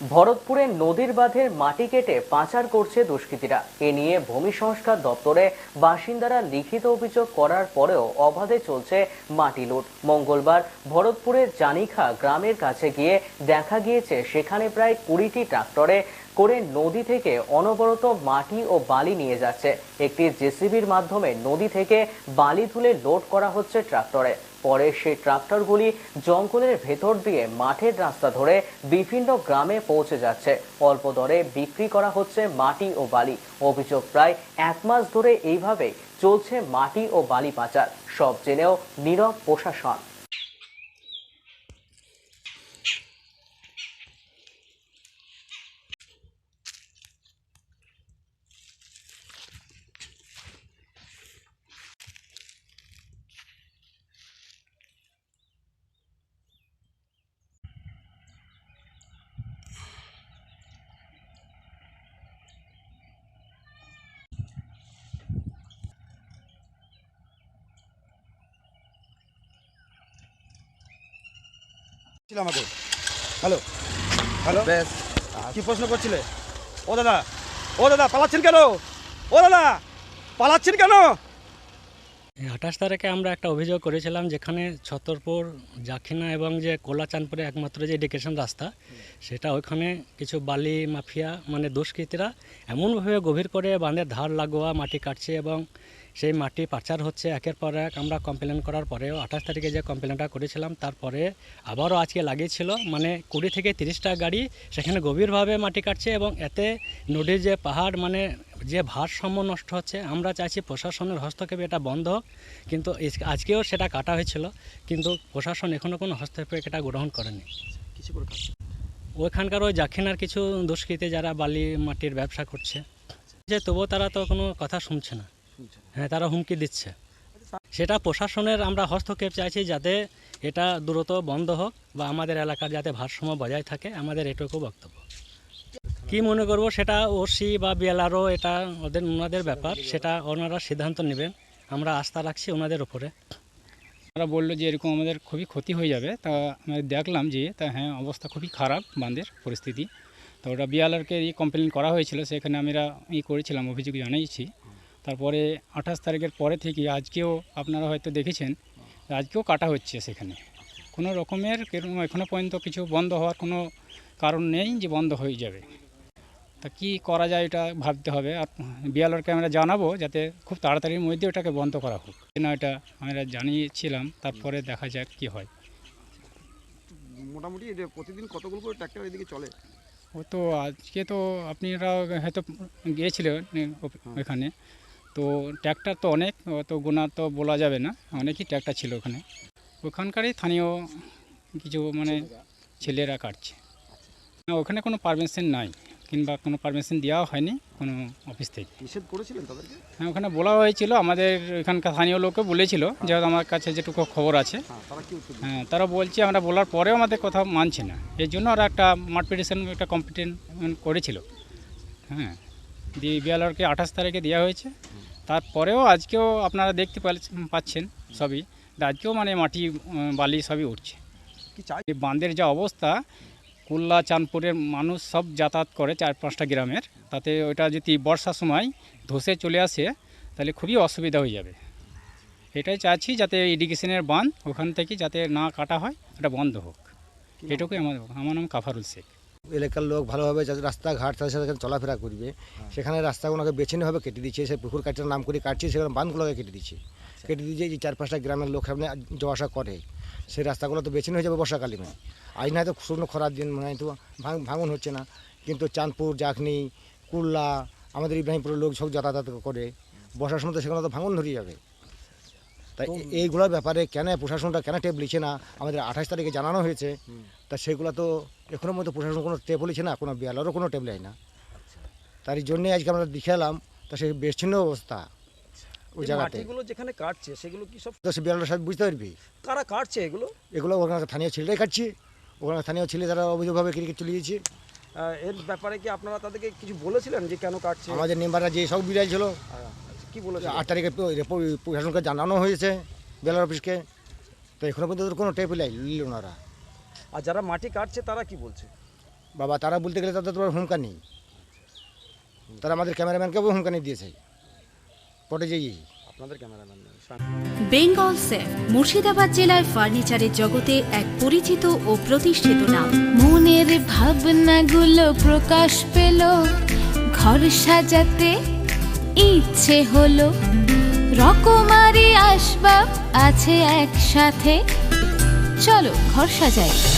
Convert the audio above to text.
ভরতপুরে নদীর বাঁধের মাটি কেটে পাচার করছে দুষ্কৃতীরা। এ নিয়ে ভূমি সংস্কার দপ্তরে বাসিন্দারা লিখিত অভিযোগ করার পরেও অবাধে চলছে মাটি লুট। মঙ্গলবার ভরতপুরের জানিখা গ্রামের কাছে গিয়ে দেখা গিয়েছে, সেখানে প্রায় কুড়িটি ট্রাক্টরে করে নদী থেকে অনবরত মাটি ও বালি নিয়ে যাচ্ছে। একটি জেসিবির মাধ্যমে নদী থেকে বালি তুলে লোড করা হচ্ছে ট্রাক্টরে। পরে সেই ট্রাক্টরগুলি জঙ্গলের ভেতর দিয়ে মাঠের রাস্তা ধরে বিভিন্ন গ্রামে পৌঁছে যাচ্ছে। অল্প দরে বিক্রি করা হচ্ছে মাটি ও বালি। অভিযোগ প্রায় এক মাস ধরে এইভাবে চলছে মাটি ও বালি পাচার। সব জেনেও নীরব প্রশাসন। ছিল আমাকে। হ্যালো? হ্যালো? কি প্রশ্ন করছিলে? ও দাদা ও দাদা পালাচ্ছেন কেন? ও দাদা পালাচ্ছেন কেন? আঠাশ তারিখে আমরা একটা অভিযোগ করেছিলাম যেখানে ছতরপুর জাখিনা এবং যে কোলাচাঁদপুরে একমাত্র যে এডুকেশন রাস্তা সেটা ওইখানে কিছু বালি মাফিয়া মানে দুষ্কৃতীরা এমনভাবে গভীর করে বাঁধের ধার লাগোয়া মাটি কাটছে এবং সেই মাটি পাচার হচ্ছে একের পর এক। আমরা কমপ্লেন করার পরেও আঠাশ তারিখে যে কমপ্লেনটা করেছিলাম তারপরে আবারও আজকে লাগিয়েছিল। মানে কুড়ি থেকে তিরিশটা গাড়ি সেখানে গভীরভাবে মাটি কাটছে এবং এতে নদীর যে পাহাড় মানে যে ভারসাম্য নষ্ট হচ্ছে আমরা চাইছি প্রশাসনের হস্তক্ষেপে এটা বন্ধ হোক। কিন্তু আজকেও সেটা কাটা হয়েছিল। কিন্তু প্রশাসন এখনও কোনো হস্তক্ষেপ এটা গ্রহণ করেনি। কিছু ওইখানকার ওই জাখিনার কিছু দুষ্কৃতী যারা বালি মাটির ব্যবসা করছে যে তবুও তারা তো কোনো কথা শুনছে না। হ্যাঁ তারা হুমকি দিচ্ছে। সেটা প্রশাসনের, আমরা হস্তক্ষেপ চাইছি যাতে এটা দ্রুত বন্ধ হোক বা আমাদের এলাকার যাতে ভারসাম্য বজায় থাকে, আমাদের এটুকু বক্তব্য। কি মনে করব, সেটা ওসি বা বিএলআরও, এটা ওদের, ওনাদের ব্যাপার, সেটা ওনারা সিদ্ধান্ত নেবেন। আমরা আস্থা রাখছি ওনাদের উপরে। ওরা বলল যে এরকম আমাদের খুবই ক্ষতি হয়ে যাবে। তা আমি দেখলাম যে, তা হ্যাঁ অবস্থা খুবই খারাপ বাঁধের পরিস্থিতি। তো ওটা বিএলআরকে কমপ্লেন করা হয়েছিল, সেখানে আমরা ই করেছিলাম, অভিযোগ জানিয়েছি তারপরে আঠাশ তারিখের পরে থেকে আজকেও আপনারা হয়তো দেখেছেন আজকেও কাটা হচ্ছে সেখানে। কোনো রকমের কেরম- এখনও পর্যন্ত কিছু বন্ধ হওয়ার কোনো কারণ নেই যে বন্ধ হয়ে যাবে। তা কি করা যায় এটা ভাবতে হবে। আর বিয়ালারকে আমরা জানাব যাতে খুব তাড়াতাড়ির মধ্যে ওটাকে বন্ধ করা হোক। না এটা আমরা জানিয়েছিলাম তারপরে দেখা যাক কি হয়। মোটামুটি প্রতিদিন কতগুলো করে ট্র্যাক্টর এদিকে চলে? ও তো আজকে তো আপনারা হয়তো গিয়েছিলেন ও- ওখানে। তো ট্র্যাক্টর তো অনেক তো গোনা তো বলা যাবে না অনেকই ট্র্যাক্টর ছিল ওখানে। ওখানকারই স্থানীয় কিছু মানে ছেলেরা কাটছে। ওখানে কোনো পারমিশন নাই কিংবা কোনো পারমিশন দেওয়া হয়নি কোনো অফিস থেকে। নিষেধ করেছিলেন তাদেরকে? হ্যাঁ ওখানে বলা হয়েছিল আমাদের এখানকার স্থানীয় লোককে বলেছিল যেহেতু আমার কাছে যেটুকু খবর আছে। হ্যাঁ তারা? হ্যাঁ তারা বলছে আমরা বলার পরেও আমাদের কথা মানছে না। এর জন্য ওরা একটা মাঠ পিটিশন একটা কম্পিটিশন করেছিল। হ্যাঁ দিয়ে বিয়ালরকে আঠাশ তারিখে দেওয়া হয়েছে। তারপরেও আজকেও আপনারা দেখতে পাচ্ছেন সবই। আজকেও মানে মাটি বালি সবই উঠছে। এই বাঁধের যা অবস্থা কুল্লা চাঁদপুরের মানুষ সব যাতায়াত করে চার পাঁচটা গ্রামের। তাতে ওটা যদি বর্ষার সময় ধসে চলে আসে তাহলে খুবই অসুবিধা হয়ে যাবে। এটাই চাচ্ছি যাতে ইরিগেশনের বাঁধ ওখান থেকে যাতে না কাটা হয় এটা বন্ধ হোক। এটুকুই আমার আমার নাম কাফারুল শেখ। এলাকার লোক ভালোভাবে যাতে রাস্তাঘাট তাদের সাথে চলাফেরা করবে। সেখানে রাস্তাগুলোকে বেছিন্নভাবে কেটে দিচ্ছে। সে পুকুর কাটার নাম করে কাটছে সেখানে বাঁধগুলোকে কেটে দিচ্ছে। কেটে দিচ্ছে যে চার পাঁচটা গ্রামের লোক সামনে যাওয়া আসা করে সেই রাস্তাগুলো তো বেছিন্ন হয়ে যাবে বর্ষাকালীন। আজ না তো শুকনো খরার দিন মানে তো ভাঙ- ভাঙন হচ্ছে না। কিন্তু চাঁদপুর জাখনি কুল্লা আমাদের ইব্রাহিমপুরের লোক সব যাতায়াত করে। বর্ষার সময় তো সেখানে তো ভাঙন ধরে যাবে। তাই এইগুলোর ব্যাপারে কেন প্রশাসনটা কেন টেপ লিখছে না? আমাদের আঠাশ তারিখে জানানো হয়েছে। তা সেগুলো তো এখনও মধ্যে প্রশাসন কোনো টেপ লিখছে না কোনো বিয়ালেরও কোনো টেপ নেয় না তার জন্যই আজকে আমরা দেখে এলাম তা সেই বেচ্ছিন্ন অবস্থা ওই জায়গাতে। মাটিগুলো যেখানে কাটছে সেগুলো কি সব তো সে বিয়ালের সাথে বুঝতে পারবি? কারা কাটছে এগুলো? এগুলো ওখানে স্থানীয় ছেলেরাই খাচ্ছি ওখানে স্থানীয় ছেলে তারা অভিযোগভাবে ক্রিকেট চলিয়েছে। এর ব্যাপারে কি আপনারা তাদেরকে কিছু বলেছিলেন যে কেন কাটছে? আমাদের মেম্বাররা যে সব বিরাজ ছিল কি বলেছে আট তারিখে প্রশাসনকে জানানো হয়েছে বেলার অফিসকে। তো এখনও পর্যন্ত কোনো টেপ নিল ওনারা। আর যারা মাটি কাটছে তারা কি বলছে? বাবা তারা বলতে গেলে তাদের তোমার হুমকা নেই। তারা আমাদের ক্যামেরাম্যানকেও হুমকানি দিয়েছে। পটে যেই আপনাদের ক্যামেরাম্যান বেঙ্গল সেফ মুর্শিদাবাদ জেলায় ফার্নিচারের জগতে এক পরিচিত ও প্রতিষ্ঠিত নাম। মনের ভাবনাগুলো প্রকাশ পেল ঘর সাজাতে ইচ্ছে হলো। রকমারি আসবাব আছে একসাথে। চলো ঘর সাজাই।